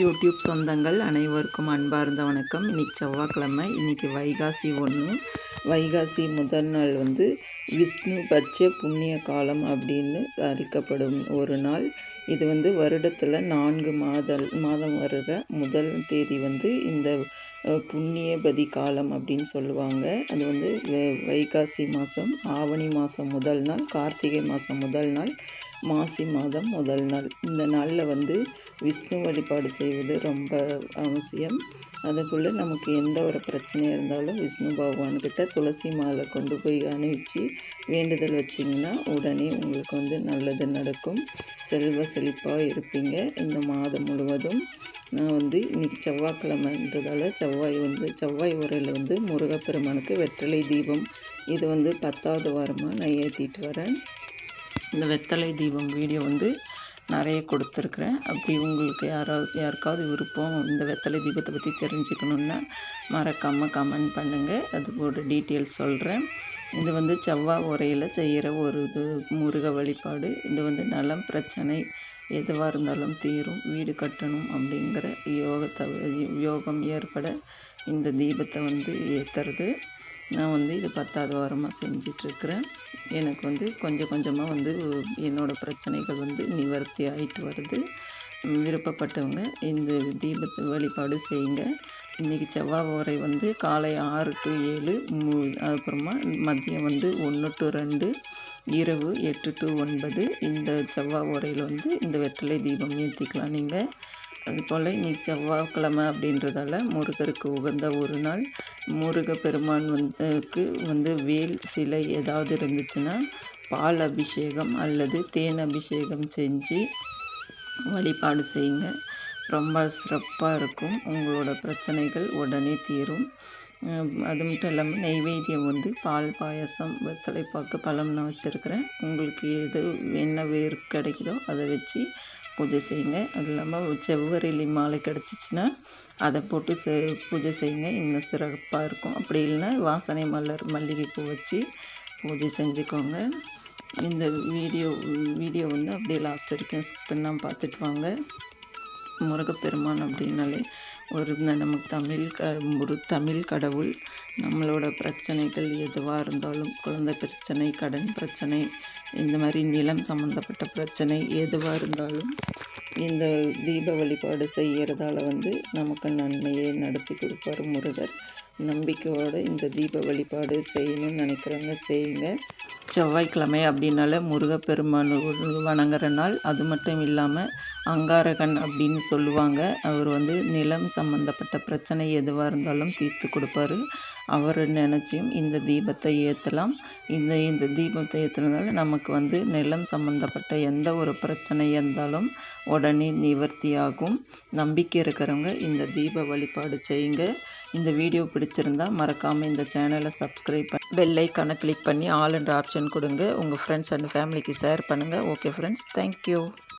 YouTube சொந்தங்கள் அனைவருக்கும் அன்பார்ந்த வணக்கம். இன்றைக்கி செவ்வாய்க்கிழமை இன்றைக்கி வைகாசி ஒன்று. வைகாசி முதல் நாள் வந்து விஷ்ணு பட்ச புண்ணிய காலம் அப்படின்னு அறிக்கப்படும் ஒரு நாள். இது வந்து வருடத்தில் நான்கு மாதல் மாதம் வருகிற முதல் தேதி வந்து இந்த புண்ணியபதி காலம் அப்படின்னு சொல்லுவாங்க. அது வந்து வைகாசி மாதம் ஆவணி மாதம் முதல் நாள் கார்த்திகை மாதம் முதல் நாள். மாசி மாதம் முதல் நாள். இந்த நாளில் வந்து விஷ்ணு வழிபாடு செய்வது ரொம்ப அவசியம். அதுக்குள்ளே நமக்கு எந்த ஒரு பிரச்சனையாக இருந்தாலும் விஷ்ணு பகவான்கிட்ட துளசி மாலை கொண்டு போய் அணிவிச்சு வேண்டுதல் வச்சிங்கன்னா உடனே உங்களுக்கு வந்து நல்லது நடக்கும். செல்வ செழிப்பாக இருப்பீங்க. இந்த மாதம் முழுவதும் நான் வந்து இன்றைக்கி செவ்வாய்க்கிழமைன்றதால செவ்வாய் வந்து செவ்வாய் உரையில் வந்து முருகப்பெருமானுக்கு வெற்றிலை தீபம். இது வந்து பத்தாவது வாரமாக நான் ஏற்றிட்டு வரேன். இந்த வெத்தலை தீபம் வீடியோ வந்து நிறைய கொடுத்துருக்குறேன். அப்படி உங்களுக்கு யாராவது யாருக்காவது விருப்பம் இந்த வெத்தலை தீபத்தை பற்றி தெரிஞ்சுக்கணுன்னா மறக்காமல் கமெண்ட் பண்ணுங்கள் அதுக்கோட டீட்டெயில்ஸ் சொல்கிறேன் இது வந்து செவ்வாய் உரையில் செய்கிற ஒரு இது முருக வழிபாடு. இது வந்து நலம் பிரச்சனை எதுவாக இருந்தாலும் தீரும். வீடு கட்டணும் அப்படிங்கிற யோகத்தை யோகம் ஏற்பட இந்த தீபத்தை வந்து ஏற்றுறது நான் வந்து இது பத்தாவது வாரமாக செஞ்சிட்ருக்கிறேன். எனக்கு வந்து கொஞ்சம் கொஞ்சமாக வந்து என்னோடய பிரச்சனைகள் வந்து நிவர்த்தி ஆகிட்டு வருது. விருப்பப்பட்டவங்க இந்த தீப வழிபாடு செய்யுங்க. இன்றைக்கி செவ்வாய் உரை வந்து காலை ஆறு டு ஏழு மூ அப்புறமா மதியம் வந்து ஒன்று டு ரெண்டு இரவு எட்டு டு ஒன்பது. இந்த செவ்வாய் உரையில் வந்து இந்த வெற்றிலை தீபம் ஏற்றிக்கலாம் நீங்கள் அதுபோல் இன்னைக்கு செவ்வாய்க்கிழமை அப்படின்றதால முருகருக்கு உகந்த ஒரு நாள். முருக பெருமான் வந்துக்கு வந்து வேல் சிலை ஏதாவது இருந்துச்சுன்னா பால் அபிஷேகம் அல்லது தேன் அபிஷேகம் செஞ்சு வழிபாடு செய்யுங்க. ரொம்ப சிறப்பாக இருக்கும். உங்களோட பிரச்சனைகள் உடனே தீரும். அது மட்டும் இல்லாமல் நெய்வேத்தியம் வந்து பால் பாயசம் வெத்தலைப்பாக்கு பழம் நான் வச்சுருக்கிறேன். உங்களுக்கு எது என்ன வேர் கிடைக்குதோ அதை வச்சு பூஜை செய்யுங்க. அது இல்லாமல் செவ்வரிலி மாலை கிடச்சிச்சின்னா அதை போட்டு செ பூஜை செய்யுங்க. இன்னும் சிறப்பாக இருக்கும். அப்படி இல்லைன்னா வாசனை மலர் மல்லிகைப்பூ வச்சு பூஜை செஞ்சுக்கோங்க. இந்த வீடியோ வீடியோ வந்து அப்படியே லாஸ்ட் வரைக்கும் ஸ்கிப் பண்ணால் பார்த்துட்டு வாங்க. முருகப்பெருமான் அப்படின்னாலே ஒரு நமக்கு தமிழ் க ஒரு தமிழ் கடவுள். நம்மளோட பிரச்சனைகள் எதுவாக இருந்தாலும் குழந்தை பிரச்சனை கடன் பிரச்சனை இந்த மாதிரி நிலம் சம்மந்தப்பட்ட பிரச்சனை எதுவாக இருந்தாலும் இந்த தீப வழிபாடு செய்கிறதால வந்து நமக்கு நன்மையை நடத்தி கொடுப்பார் முருகர். நம்பிக்கையோடு இந்த தீப வழிபாடு செய்யணும்னு நினைக்கிறவங்க செய்யுங்க. செவ்வாய்க்கிழமை அப்படின்னால முருகப்பெருமான் வணங்குற நாள். அது மட்டும் இல்லாமல் அங்காரகன் அப்படின்னு சொல்லுவாங்க. அவர் வந்து நிலம் சம்மந்தப்பட்ட பிரச்சனை எதுவாக இருந்தாலும் தீர்த்து கொடுப்பாரு. அவர் நினச்சியும் இந்த தீபத்தை ஏற்றலாம் இந்த இந்த தீபத்தை ஏற்றுனதால நமக்கு வந்து நிலம் சம்மந்தப்பட்ட எந்த ஒரு பிரச்சனை இருந்தாலும் உடனே நிவர்த்தியாகும் நம்பிக்கை இருக்கிறவங்க இந்த தீப வழிபாடு செய்யுங்க. இந்த வீடியோ பிடிச்சிருந்தா மறக்காமல் இந்த சேனலை சப்ஸ்கிரைப் பண்ணி பெல் கணக்கு கிளிக் பண்ணி ஆல் என்ற ஆப்ஷன் கொடுங்க. உங்கள் ஃப்ரெண்ட்ஸ் அண்ட் ஃபேமிலிக்கு ஷேர் பண்ணுங்கள் ஓகே ஃப்ரெண்ட்ஸ் தேங்க்யூ